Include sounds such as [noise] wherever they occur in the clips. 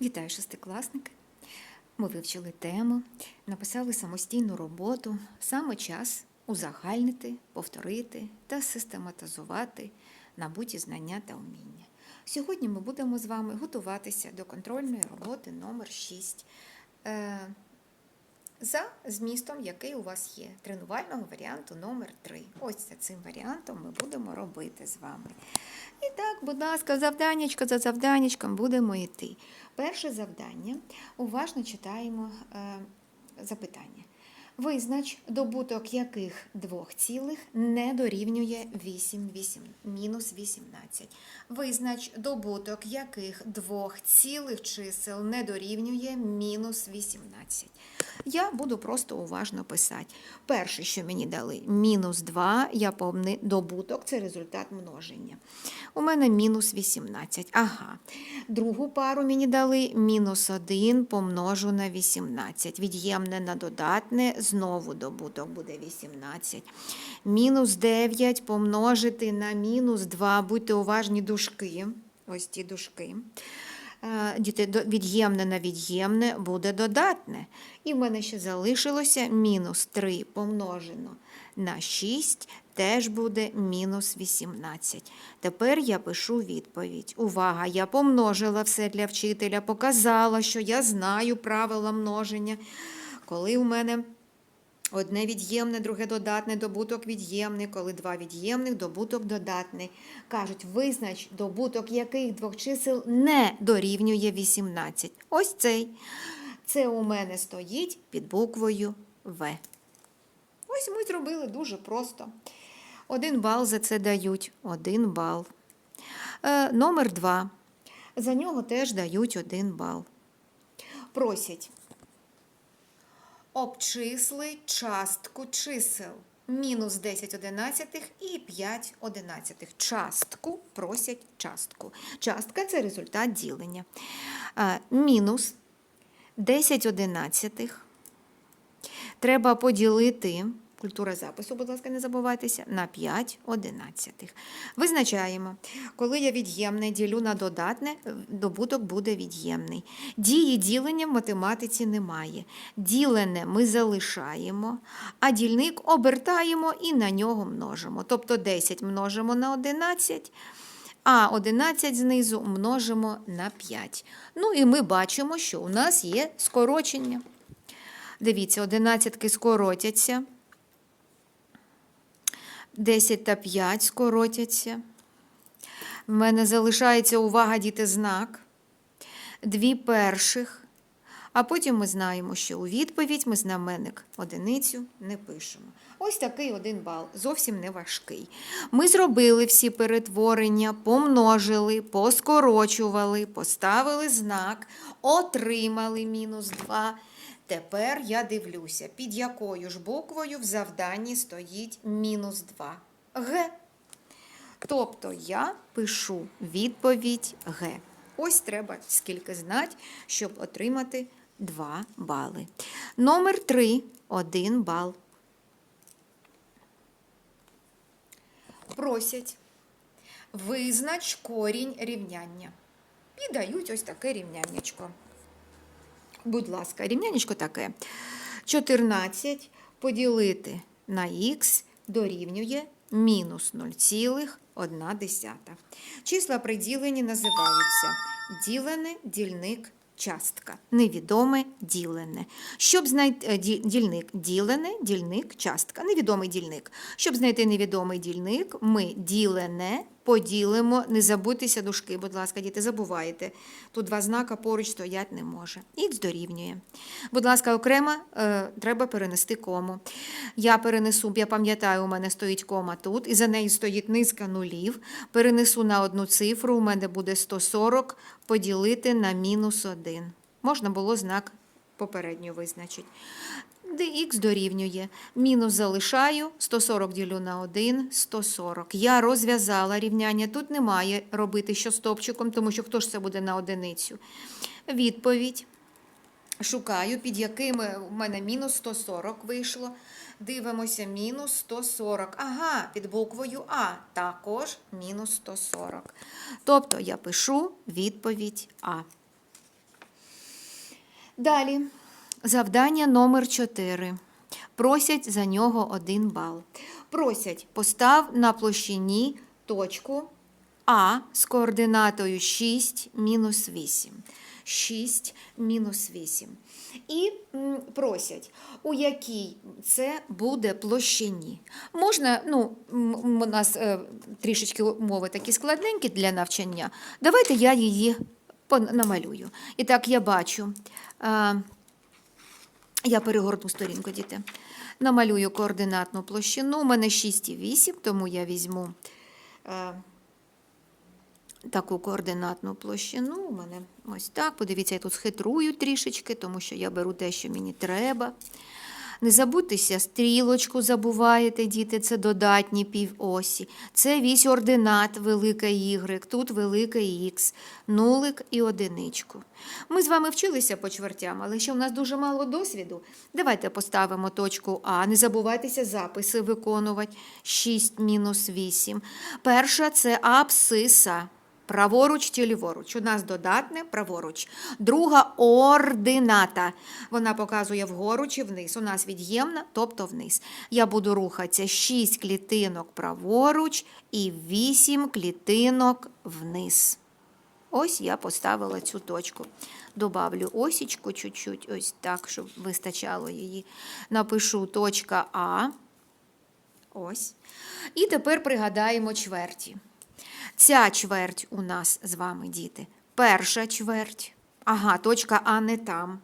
Вітаю шестикласники! Ми вивчили тему, написали самостійну роботу. Саме час узагальнити, повторити та систематизувати набуті знання та вміння. Сьогодні ми будемо з вами готуватися до контрольної роботи номер 6 е, за змістом, який у вас є, тренувального варіанту номер 3 Ось за цим варіантом ми будемо робити з вами. І так, будь ласка, завданнячко за завданнячком будемо йти. Перше завдання. Уважно читаємо е, запитання. Визнач, добуток яких двох цілих не дорівнює 8, 8, мінус 18. Визнач, добуток яких двох цілих чисел не дорівнює мінус 18. Я буду просто уважно писати. Перше, що мені дали, мінус 2, я повний добуток, це результат множення. У мене мінус 18. Ага. Другу пару мені дали мінус 1 помножу на 18. Від'ємне на додатне, знову добуток буде 18. Мінус 9 помножити на мінус 2. Будьте уважні дужки. Ось ті дужки. Е, Діти, від'ємне на від'ємне буде додатне. І в мене ще залишилося мінус 3 помножено на 6 теж буде мінус 18. Tепер я пишу відповідь. Увага! Я помножила все для вчителя, показала, що я знаю правила множення. Коли у мене Одне від'ємне, друге додатне, добуток від'ємний, коли два від'ємних, добуток додатний. Кажуть, визнач, добуток яких двох чисел не дорівнює 18. Ось цей. Це у мене стоїть під буквою В. Ось ми зробили дуже просто. Один бал за це дають. Один бал. Е, номер два. За нього теж дають один бал. Просять. Обчисли частку чисел. Мінус 10 одинадцятих і 5 одинадцятих. Частку просять частку. Частка це результат ділення. Мінус 10 одинадцятих. Треба поділити. Культура запису, будь ласка, не забувайтеся, на 5 одинадцятих. Визначаємо, коли я від'ємне ділю на додатне, добуток буде від'ємний. Дії ділення в математиці немає. Ділене ми залишаємо, а дільник обертаємо і на нього множимо. Тобто 10 множимо на 11, а 11 знизу множимо на 5. Ну і ми бачимо, що у нас є скорочення. Дивіться, одинадцятки скоротяться. 10 та 5 скоротяться. В мене залишається увага діти знак. Дві перших. А потім ми знаємо, що у відповідь ми знаменник одиницю не пишемо. Ось такий один бал, зовсім не важкий. Ми зробили всі перетворення, помножили, поскорочували, поставили знак, отримали мінус 2. Тепер я дивлюся, під якою ж буквою в завданні стоїть мінус 2. Г. Тобто я пишу відповідь Г. Ось треба скільки знати, щоб отримати 2 бали. Номер 3 – 1 бал. Просять. Визнач корінь рівняння. І дають ось таке рівняннячко. Будь ласка, рівнянечко таке. 14 поділити на х дорівнює мінус 0,1. Числа при діленні називаються ділене, дільник, частка. Невідоме ділене. Щоб знайти е, дільник ділене, дільник, частка. Невідомий дільник. Щоб знайти невідомий дільник, ми ділене поділимо. Не забудьтеся дужки, будь ласка, діти, забувайте. Тут два знака поруч стоять не може. Х дорівнює. Будь ласка, окремо е, треба перенести кому. Я перенесу, я пам'ятаю, у мене стоїть кома тут, і за нею стоїть низка нулів. Перенесу на одну цифру, у мене буде 140 поділити на мінус 1. Можна було знак попередньо визначити. Dx дорівнює. Мінус залишаю, 140 ділю на 1, 140. Я розв'язала рівняння. Тут немає робити що стопчиком, тому що хто ж це буде на одиницю. Відповідь. Шукаю, під якими в мене мінус 140 вийшло. Дивимося, мінус 140. Ага, під буквою А також мінус 140. Тобто я пишу відповідь А. Далі, завдання номер 4. Просять за нього 1 бал. Просять, постав на площині точку А з координатою 6 мінус 8. 6 мінус 8. І просять, у якій це буде площині. Можна, ну, у нас е, трішечки умови такі складненькі для навчання. Давайте я її намалюю. І так я бачу. Е, я перегорну сторінку, діти. Намалюю координатну площину. У мене 6,8, тому я візьму е, таку координатну площину. У мене ось так. Подивіться, я тут схитрую трішечки, тому що я беру те, що мені треба. Не забудьтеся, стрілочку забуваєте, діти, це додатні півосі. Це вісь ординат, велика Y, тут велика Х, нулик і одиничку. Ми з вами вчилися по чвертям, але ще в нас дуже мало досвіду. Давайте поставимо точку А. Не забувайтеся записи виконувати. 6 мінус 8. Перша це абсиса. Праворуч чи ліворуч. У нас додатне праворуч. Друга ордината. Вона показує вгору чи вниз. У нас від'ємна, тобто вниз. Я буду рухатися 6 клітинок праворуч і 8 клітинок вниз. Ось я поставила цю точку. Добавлю осічку чуть-чуть, ось так, щоб вистачало її. Напишу точка А. Ось. І тепер пригадаємо чверті. Ця чверть у нас з вами, діти. Перша чверть. Ага, точка А не там.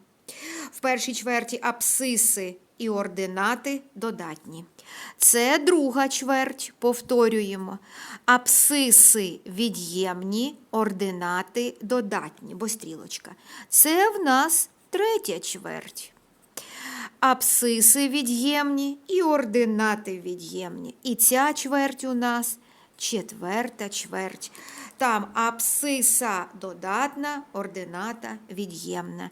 В першій чверті абсиси і ординати додатні. Це друга чверть, повторюємо. Абсиси від'ємні, ординати додатні, бо стрілочка. Це в нас третя чверть. Абсиси від'ємні і ординати від'ємні. І ця чверть у нас четверта чверть. Там абсиса додатна, ордината від'ємна.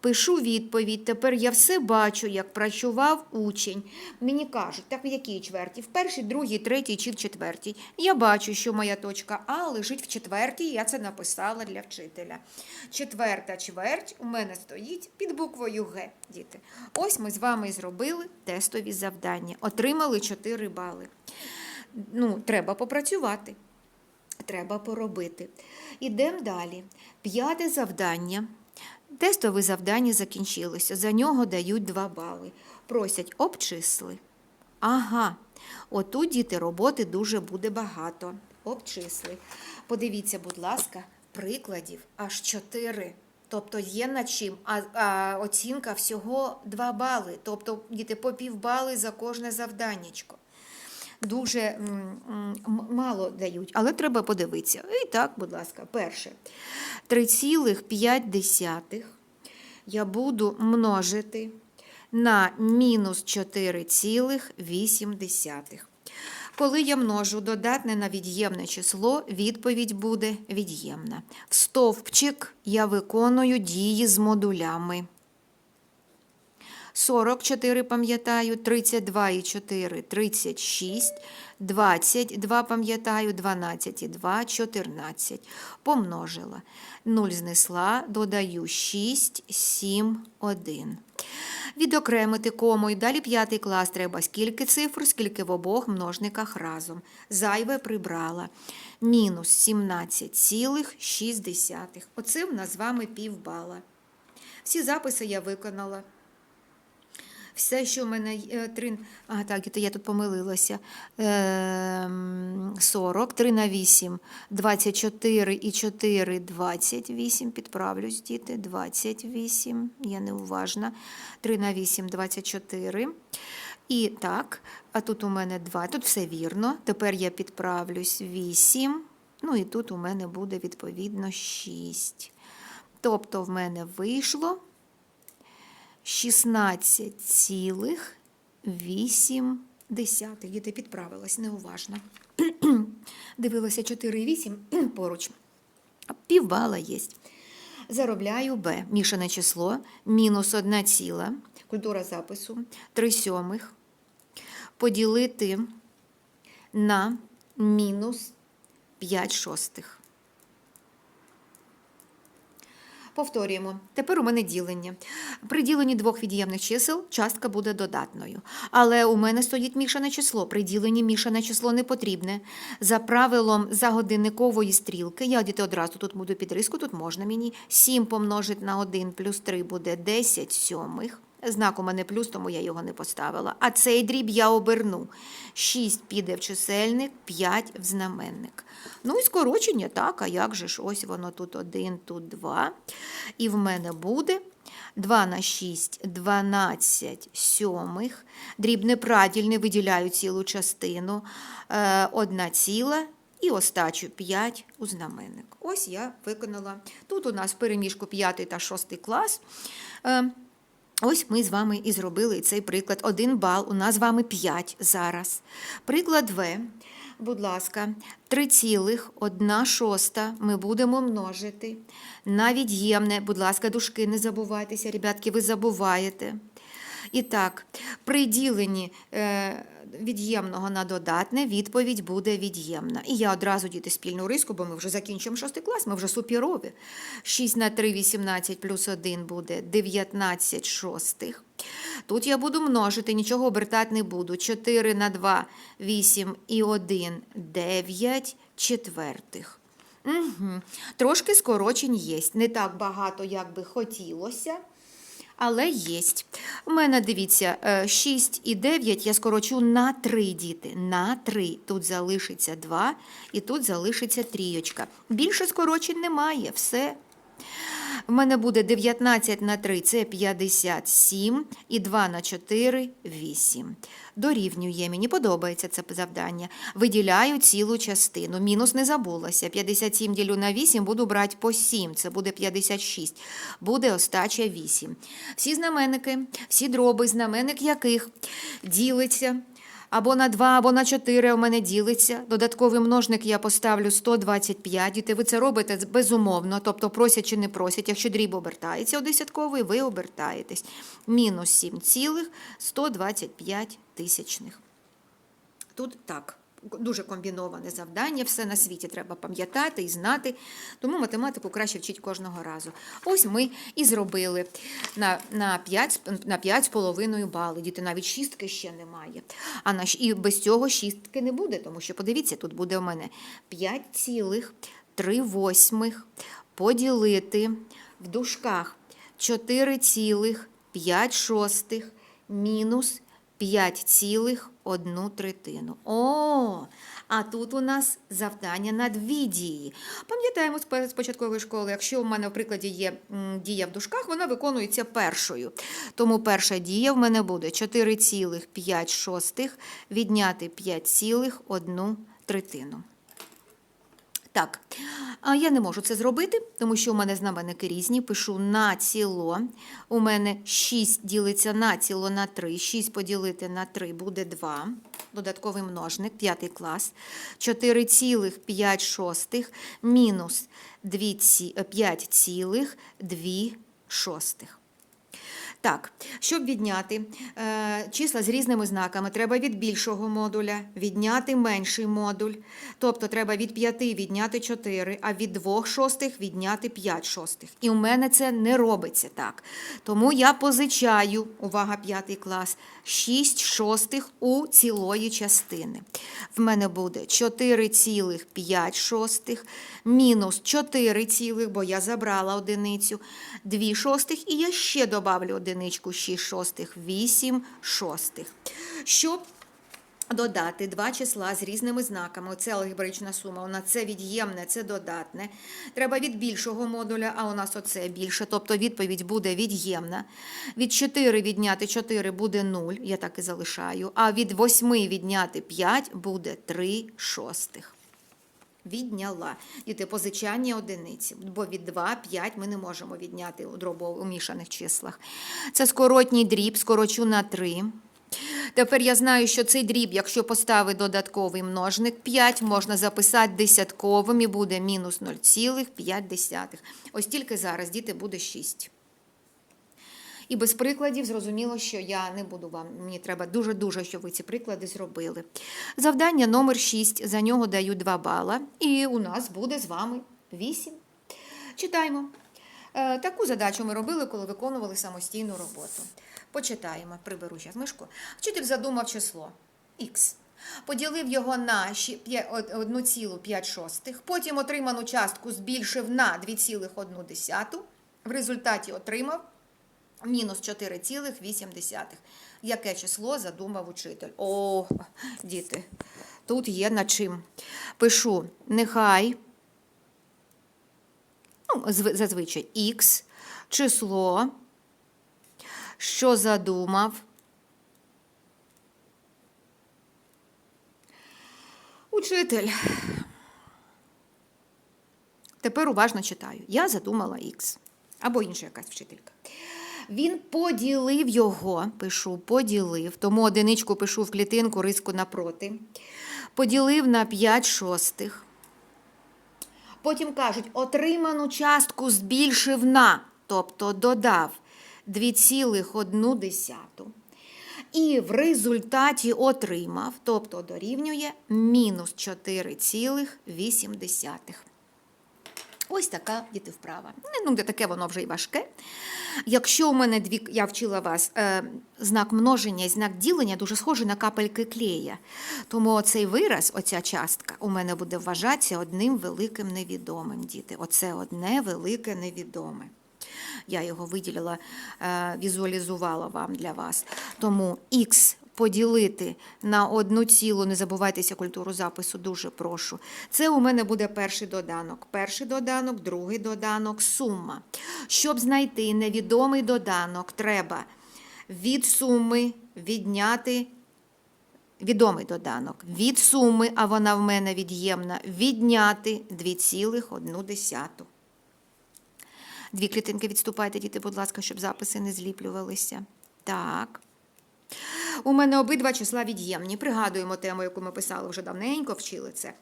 Пишу відповідь. Тепер я все бачу, як працював учень. Мені кажуть, так в якій чверті? В першій, другій, третій чи в четвертій. Я бачу, що моя точка А лежить в четвертій, я це написала для вчителя. Четверта чверть у мене стоїть під буквою Г, діти. Ось ми з вами зробили тестові завдання. Отримали 4 бали. Ну, треба попрацювати. Треба поробити. Ідемо далі. П'яте завдання. Тестове завдання закінчилося. За нього дають 2 бали. Просять обчисли. Ага, отут діти роботи дуже буде багато. Обчисли. Подивіться, будь ласка, прикладів аж 4. Тобто є над чим, а, а оцінка всього 2 бали. Тобто, діти по півбали за кожне завданнячко дуже мало дають, але треба подивитися. І так, будь ласка, перше. 3,5 я буду множити на мінус 4,8. Коли я множу додатне на від'ємне число, відповідь буде від'ємна. В стовпчик я виконую дії з модулями. 44 пам'ятаю, 32 і 4 – 36, 22 пам'ятаю, 12 і 2 – 14. Помножила. 0 знесла, додаю 6, 7, 1. Відокремити кому і далі п'ятий клас треба скільки цифр, скільки в обох множниках разом. Зайве прибрала. Мінус 17,6. Оце в нас з вами півбала. Всі записи я виконала. Все, що в мене е, три. А, так, я тут помилилася. Ем, 40, 3 на 8, 24 і 4, 28. Підправлюсь, діти, 28. Я неуважна. 3 на 8, 24. І так, а тут у мене 2. Тут все вірно. Тепер я підправлюсь 8. Ну і тут у мене буде відповідно 6. Тобто в мене вийшло 16,8. Діти підправилась неуважно. [clears throat] Дивилася 4,8 [clears throat] поруч. Півбала є. Заробляю Б. Мішане число. Мінус 1 ціла. Культура запису. 3 сьомих. Поділити на мінус 5 шостих. Повторюємо. Тепер у мене ділення. При діленні двох від'ємних чисел частка буде додатною. Але у мене стоїть мішане число. При діленні мішане число не потрібне. За правилом загодинникової стрілки, я діти одразу тут буду підриску, тут можна мені. 7 помножити на 1 плюс 3 буде 10 сьомих. Знак у мене плюс, тому я його не поставила. А цей дріб я оберну. 6 піде в чисельник, 5 в знаменник. Ну і скорочення, так, а як же ж? Ось воно тут 1, тут 2. І в мене буде 2 на 6, 12 сьомих. Дріб неправильний, виділяю цілу частину. Е, Одна ціла і остачу 5 у знаменник. Ось я виконала. Тут у нас переміжку 5 та 6 клас. Ось ми з вами і зробили цей приклад. Один бал, у нас з вами 5 зараз. Приклад В. Будь ласка, 3,1 шоста ми будемо множити на від'ємне. Будь ласка, дужки не забувайтеся, ребятки, ви забуваєте. І так, при діленні е, від'ємного на додатне відповідь буде від'ємна. І я одразу діти спільну риску, бо ми вже закінчуємо шостий клас, ми вже супірові. 6 на 3, 18 плюс 1 буде 19 шостих. Тут я буду множити, нічого обертати не буду. 4 на 2, 8 і 1, 9 четвертих. Угу. Трошки скорочень є. Не так багато, як би хотілося але є. У мене, дивіться, е, 6 і 9 я скорочу на 3 діти. На 3. Тут залишиться 2 і тут залишиться трійочка. Більше скорочень немає. Все. У мене буде 19 на 3 це 57, і 2 на 4 8. Дорівнює, мені подобається це завдання. Виділяю цілу частину. Мінус не забулася. 57 ділю на 8, буду брати по 7, це буде 56. Буде остача 8. Всі знаменники, всі дроби, знаменник яких ділиться або на 2, або на 4 у мене ділиться. Додатковий множник я поставлю 125. І ви це робите безумовно, тобто просять чи не просять. Якщо дріб обертається у десятковий, ви обертаєтесь. Мінус 7,125 тисячних. Тут так. Дуже комбіноване завдання, все на світі треба пам'ятати і знати, тому математику краще вчить кожного разу. Ось ми і зробили на на 5 на 5,5 бали. Діти навіть шістки ще немає. А наш, І без цього шістки не буде, тому що, подивіться, тут буде у мене 5,3 восьмих поділити в дужках 4,5 шостих мінус 5,1 третину. О, а тут у нас завдання на дві дії. Пам'ятаємо з початкової школи, якщо в мене в прикладі є дія в дужках, вона виконується першою. Тому перша дія в мене буде 4,5 шостих відняти 5,1 третину. Так, я не можу це зробити, тому що у мене знаменники різні. Пишу на ціло. У мене 6 ділиться на ціло на 3. 6 поділити на 3 буде 2. Додатковий множник, 5 клас. 4,5 шостих мінус 5,2 шостих. Так, щоб відняти е, числа з різними знаками, треба від більшого модуля відняти менший модуль. Тобто треба від 5 відняти 4, а від 2 шостих відняти 5 шостих. І у мене це не робиться так. Тому я позичаю, увага, 5 клас, 6 шостих у цілої частини. В мене буде 4,5 шостих, мінус 4, цілих, бо я забрала одиницю, 2 шостих, і я ще добавлю одиничку 6 шостих, 8 шостих. Щоб Додати два числа з різними знаками. Оце алгебраїчна сума. Вона це від'ємне, це додатне. Треба від більшого модуля, а у нас оце більше. Тобто відповідь буде від'ємна. Від 4 відняти 4 буде 0, я так і залишаю. А від 8 відняти 5 буде 3 шостих. Відняла. Діти позичання одиниці, бо від 2, 5 ми не можемо відняти у мішаних числах. Це скоротній дріб, скорочу на 3. Тепер я знаю, що цей дріб, якщо поставити додатковий множник 5, можна записати десятковим і буде мінус 0,5. Ось тільки зараз, діти, буде 6. І без прикладів зрозуміло, що я не буду вам, мені треба дуже-дуже, щоб ви ці приклади зробили. Завдання номер 6, за нього даю 2 бала. І у нас буде з вами 8. Читаємо. Е, Таку задачу ми робили, коли виконували самостійну роботу. Почитаємо, приберу зараз мишку. Вчитель задумав число х. Поділив його на щі- п'я- 1,5, потім отриману частку збільшив на 2,1. В результаті отримав мінус 4,8. Яке число задумав учитель? О, діти, тут є над чим. Пишу, нехай ну, зазвичай х, число, що задумав. Учитель. Тепер уважно читаю. Я задумала х. Або інша якась вчителька. Він поділив його, пишу, поділив, тому одиничку пишу в клітинку, риску напроти. Поділив на 5 шостих. Потім кажуть, отриману частку збільшив на, тобто додав 2,1. І в результаті отримав, тобто дорівнює мінус 4,8. Ось така діти вправа. Не, Ну, де таке воно вже й важке. Якщо у мене дві, я вчила вас, е, знак множення і знак ділення дуже схожий на капельки клея. Тому цей вираз, оця частка, у мене буде вважатися одним великим невідомим, діти. Оце одне велике невідоме. Я його виділила, е, візуалізувала вам для вас. Тому х поділити на одну цілу, не забувайтеся культуру запису, дуже прошу. Це у мене буде перший доданок. Перший доданок, другий доданок, сума. Щоб знайти невідомий доданок, треба від суми відняти відомий доданок. Від суми, а вона в мене від'ємна, відняти 2,1. Дві клітинки відступайте, діти, будь ласка, щоб записи не зліплювалися. Так. У мене обидва числа від'ємні. Пригадуємо тему, яку ми писали вже давненько, вчили це.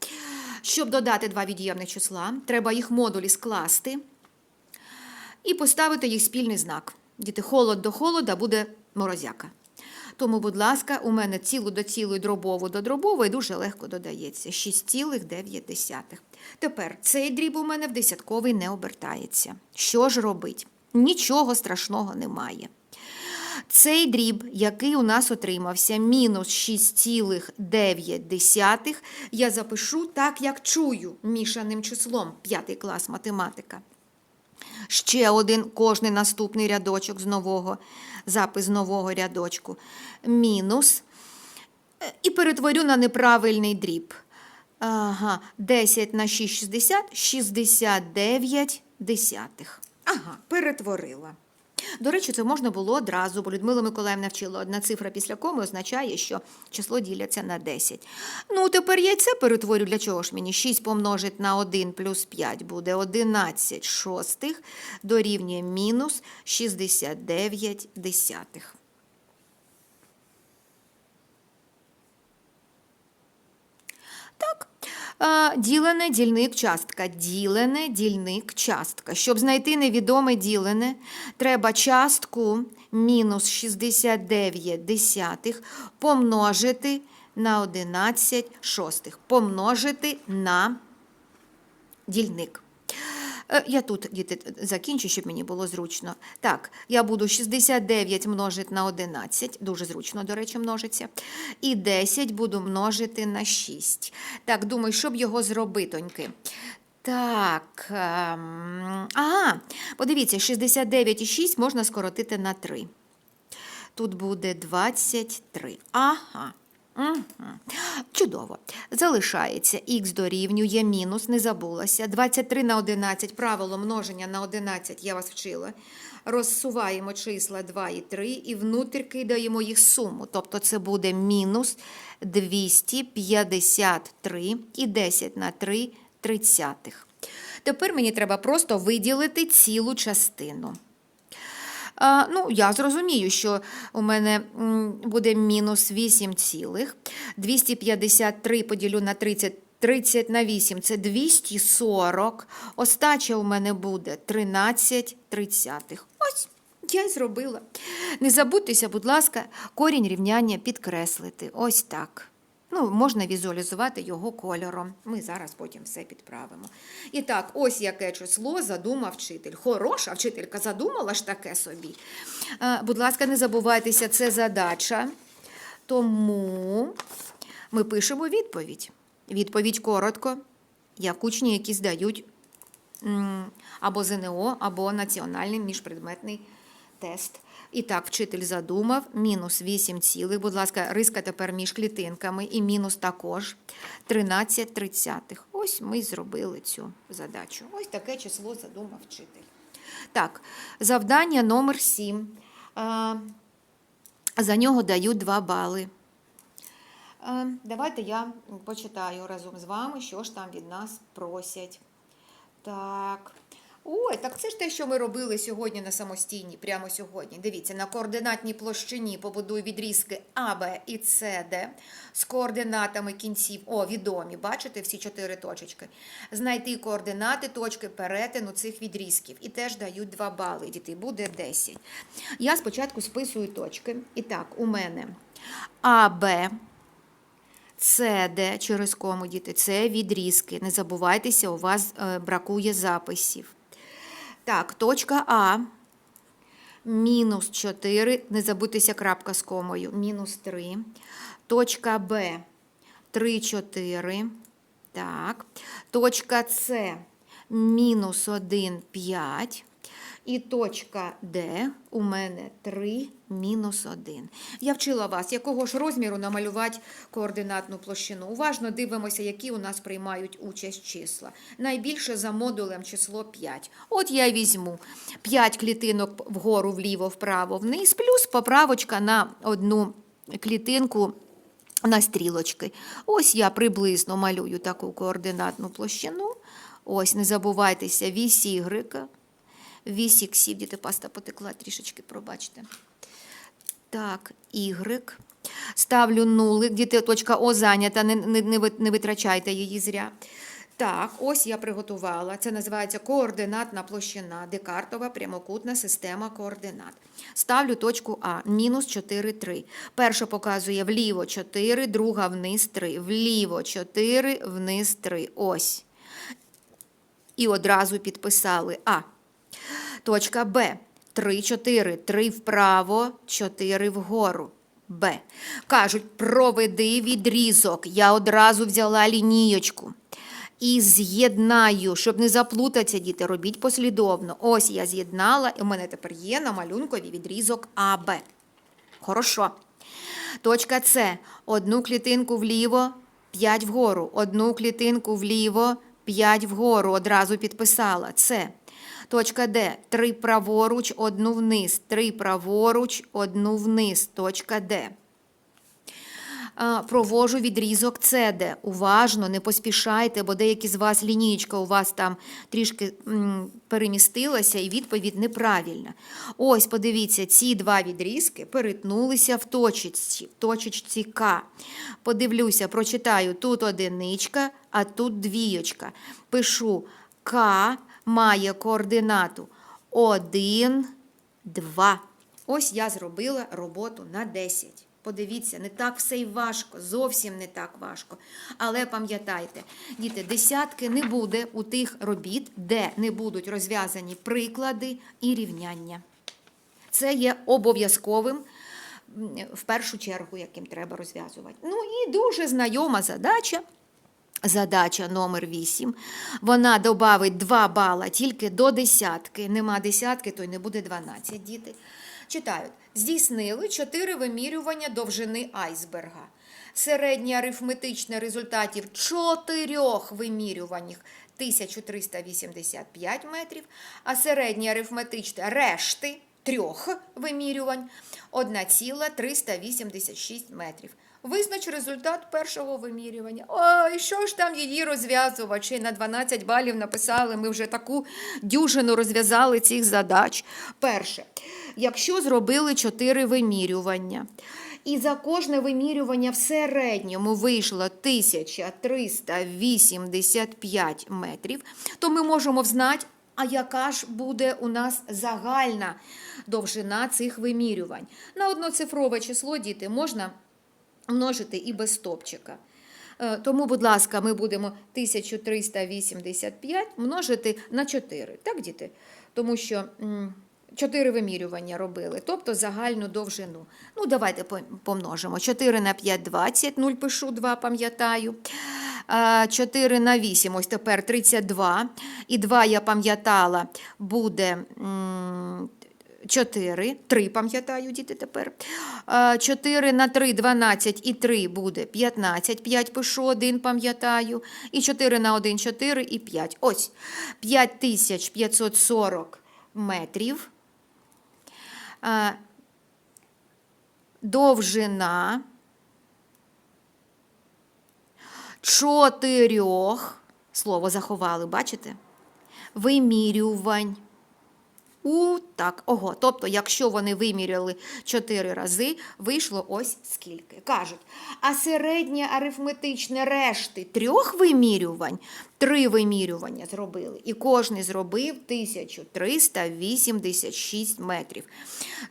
Щоб додати два від'ємних числа, треба їх модулі скласти і поставити їх спільний знак. Діти, холод до холода буде морозяка. Тому, будь ласка, у мене цілу до цілої дробову до дробової дуже легко додається. 6,9. Тепер цей дріб у мене в десятковий не обертається. Що ж робить? Нічого страшного немає. Цей дріб, який у нас отримався, мінус 6,9, я запишу так, як чую, мішаним числом, п'ятий клас математика. Ще один кожний наступний рядочок з нового, запис нового рядочку. Мінус. І перетворю на неправильний дріб. Ага, 10 на 6, 60, 69 десятих. Ага, перетворила. До речі, це можна було одразу, бо Людмила Миколаївна вчила, одна цифра після коми означає, що число діляться на 10. Ну, тепер я це перетворю. Для чого ж мені? 6 помножить на 1 плюс 5 буде 11 шостих, дорівнює мінус 69 десятих. Так. А, Ділене дільник частка. Ділене дільник частка. Щоб знайти невідоме ділене, треба частку мінус 69 десятих помножити на 11 шостих. Помножити на дільник. Е, Я тут, діти, закінчу, щоб мені було зручно. Так, я буду 69 множити на 11, дуже зручно, до речі, множиться. І 10 буду множити на 6. Так, думаю, щоб його зробитоньки. Так, ем, ага, подивіться, 69 і 6 можна скоротити на 3. Тут буде 23. Ага. Угу. Чудово. Залишається х дорівнює мінус, не забулася. 23 на 11, правило множення на 11 я вас вчила. Розсуваємо числа 2 і 3 і внутрі кидаємо їх суму. Тобто це буде мінус 253 і 10 на 3 тридцятих. Тепер мені треба просто виділити цілу частину. Ну, я зрозумію, що у мене буде мінус 8 цілих. 253 поділю на 30, 30 на 8 – це 240. Остача у мене буде 13 тридцятих. Ось, я й зробила. Не забудьтеся, будь ласка, корінь рівняння підкреслити. Ось так. Ну, можна візуалізувати його кольором. Ми зараз потім все підправимо. І так, ось яке число задумав вчитель. Хороша вчителька задумала ж таке собі. Будь ласка, не забувайтеся, це задача. Тому ми пишемо відповідь. Відповідь коротко, як учні, які здають або ЗНО, або національний міжпредметний тест. І так, вчитель задумав, мінус 8 цілих, будь ласка, риска тепер між клітинками, і мінус також 13 тридцятих. Ось ми зробили цю задачу. Ось таке число задумав вчитель. Так, завдання номер 7. За нього дають 2 бали. Давайте я почитаю разом з вами, що ж там від нас просять. Так. Ой, так це ж те, що ми робили сьогодні на самостійній, прямо сьогодні. Дивіться, на координатній площині побудуй відрізки А, Б і С, Д з координатами кінців. О, відомі, бачите всі чотири точечки. Знайти координати точки перетину цих відрізків. І теж дають 2 бали. Діти, буде 10. Я спочатку списую точки. І так, у мене А, Б. Це де через кому діти? Це відрізки. Не забувайтеся, у вас е, бракує записів. Так, точка А. Мінус 4. Не забудьтеся крапка з комою. Мінус 3. Точка Б. 3, 4. Так. Точка С. Мінус 1, 5. І точка Д у мене 3 мінус 1. Я вчила вас, якого ж розміру намалювати координатну площину. Уважно дивимося, які у нас приймають участь числа. Найбільше за модулем число 5. От я візьму 5 клітинок вгору, вліво, вправо, вниз, плюс поправочка на одну клітинку. На стрілочки. Ось я приблизно малюю таку координатну площину. Ось, не забувайтеся, вісь ігрика. 8 іксів, діти паста потекла трішечки, пробачте. Так, Y. Ставлю нулик, діти точка О зайнята, не, не, не витрачайте її зря. Так, ось я приготувала. Це називається координатна площина, декартова прямокутна система координат. Ставлю точку А, мінус 4, 3. Перша показує вліво 4, друга вниз 3. Вліво 4, вниз 3. Ось. І одразу підписали А. Точка Б. 3, 4, 3 вправо, 4 вгору. Б. Кажуть, проведи відрізок. Я одразу взяла лінієчку. І з'єднаю, щоб не заплутатися, діти, робіть послідовно. Ось я з'єднала, і в мене тепер є на малюнкові відрізок АБ. Хорошо. Точка С. Одну клітинку вліво, 5 вгору. Одну клітинку вліво, 5 вгору. Одразу підписала. Це. Точка Д. 3 праворуч, одну вниз. 3 праворуч, одну вниз. Точка Д. Провожу відрізок СД. Уважно, не поспішайте, бо деякі з вас лінієчка у вас там трішки перемістилася, і відповідь неправильна. Ось, подивіться, ці два відрізки перетнулися в точечці, в точечці К. Подивлюся, прочитаю тут одиничка, а тут двієчка. Пишу К має координату 1, 2. Ось я зробила роботу на 10. Подивіться, не так все й важко, зовсім не так важко. Але пам'ятайте, діти, десятки не буде у тих робіт, де не будуть розв'язані приклади і рівняння. Це є обов'язковим в першу чергу, яким треба розв'язувати. Ну і дуже знайома задача. Задача номер 8. Вона додавить 2 бала тільки до десятки. Нема десятки, то й не буде 12 діти. Читають. Здійснили 4 вимірювання довжини айсберга. Середнє арифметичне результатів чотирьох вимірюваннях 1385 метрів, а середнє арифметичне решти трьох вимірювань 1,386 метрів. Визнач результат першого вимірювання. Ой, що ж там її розв'язувачі? На 12 балів написали. Ми вже таку дюжину розв'язали цих задач. Перше, якщо зробили 4 вимірювання, і за кожне вимірювання в середньому вийшло 1385 метрів, то ми можемо взнати, а яка ж буде у нас загальна довжина цих вимірювань. На одноцифрове число діти можна множити і без стопчика. Е, Тому, будь ласка, ми будемо 1385 множити на 4. Так, діти? Тому що 4 вимірювання робили, тобто загальну довжину. Ну, давайте помножимо. 4 на 5 – 20, 0 пишу, 2 пам'ятаю. Е, 4 на 8, ось тепер 32. І 2 я пам'ятала, буде м, 4, 3 пам'ятаю, діти тепер. Е, 4 на 3 – 12 і 3 буде 15, 5 пишу, 1 пам'ятаю. І 4 на 1 – 4 і 5. Ось 5540 метрів. Довжина чотирьох, слово заховали, бачите? Вимірювань. У так, ого. Тобто, якщо вони виміряли 4 рази, вийшло ось скільки. Кажуть, а середнє арифметичне решти трьох вимірювань, три вимірювання зробили. І кожний зробив 1386 метрів.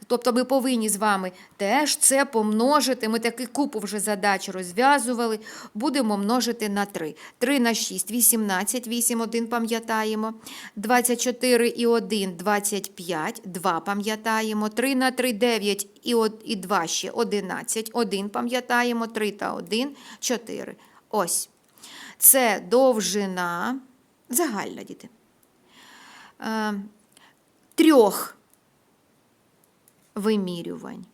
Тобто ми повинні з вами теж це помножити. Ми таки купу вже задач розв'язували. Будемо множити на 3. 3 на 6 – 18, 8, 1 пам'ятаємо. 24 і 1 – 25, 2 пам'ятаємо. 3 на 3 – 9 і, од- і 2 ще 11, 1 пам'ятаємо. 3 та 1 – 4. Ось. Це довжина, загальна, діти. Е, трьох вимірювань.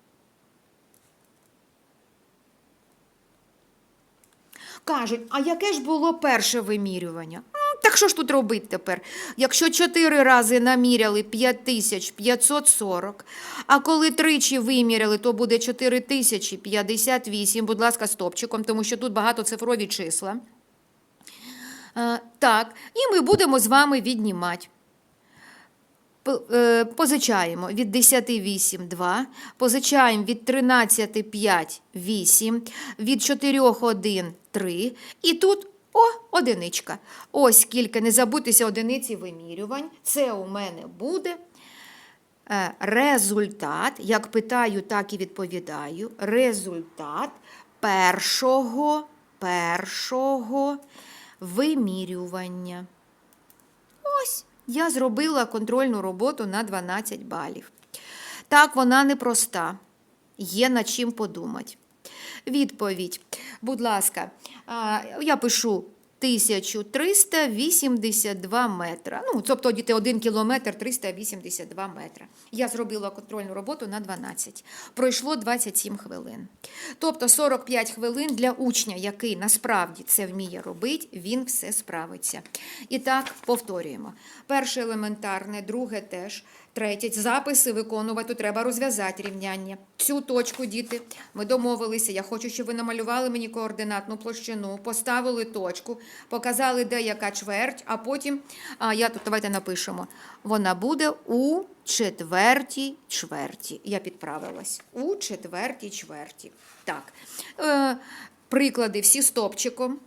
Кажуть, а яке ж було перше вимірювання? Так що ж тут робити тепер? Якщо чотири рази наміряли 5540, а коли тричі виміряли, то буде 4058, будь ласка, стопчиком, тому що тут багатоцифрові числа. Е, Так, і ми будемо з вами віднімати. Е, Позичаємо від 10 8 – 2, позичаємо від 13 5 – 8, від 4 1 – 3, і тут о, одиничка. Ось скільки, не забудьтеся одиниці вимірювань. Це у мене буде е, результат, як питаю, так і відповідаю. Результат першого, першого вимірювання. Ось, я зробила контрольну роботу на 12 балів. Так, вона непроста. Є над чим подумати. Відповідь. Будь ласка, я пишу 1382 метра. Ну, тобто діти 1 кілометр 382 метра. Я зробила контрольну роботу на 12. Пройшло 27 хвилин. Тобто 45 хвилин для учня, який насправді це вміє робити, він все справиться. І так, повторюємо. Перше елементарне, друге теж. Третє, записи виконувати, треба розв'язати рівняння. Цю точку, діти, ми домовилися. Я хочу, щоб ви намалювали мені координатну площину, поставили точку, показали, де яка чверть, а потім, а я тут давайте напишемо, вона буде у четвертій чверті. Я підправилась. У четвертій чверті. Так. Е, приклади всі стопчиком.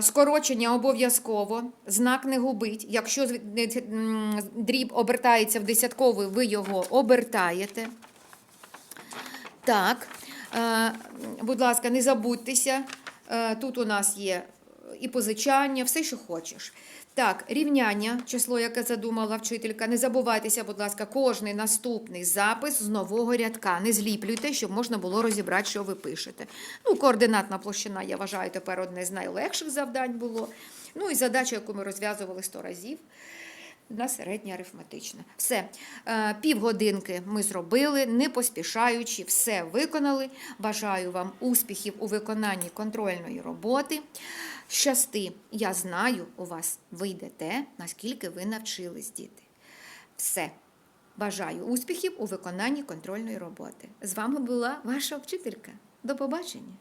Скорочення обов'язково, знак не губить. Якщо дріб обертається в десятковий, ви його обертаєте. Так, будь ласка, не забудьтеся. е, Тут у нас є і позичання, все, що хочеш. Так, рівняння, число, яке задумала вчителька. Не забувайтеся, будь ласка, кожний наступний запис з нового рядка. Не зліплюйте, щоб можна було розібрати, що ви пишете. Ну, координатна площина, я вважаю, тепер одне з найлегших завдань було. Ну і задача, яку ми розв'язували 100 разів на середнє арифметичне. Все, Е, півгодинки ми зробили, не поспішаючи, все виконали. Бажаю вам успіхів у виконанні контрольної роботи. Щасти, я знаю, у вас вийде те, наскільки ви навчились, діти. Все. Бажаю успіхів у виконанні контрольної роботи. З вами була ваша вчителька. До побачення!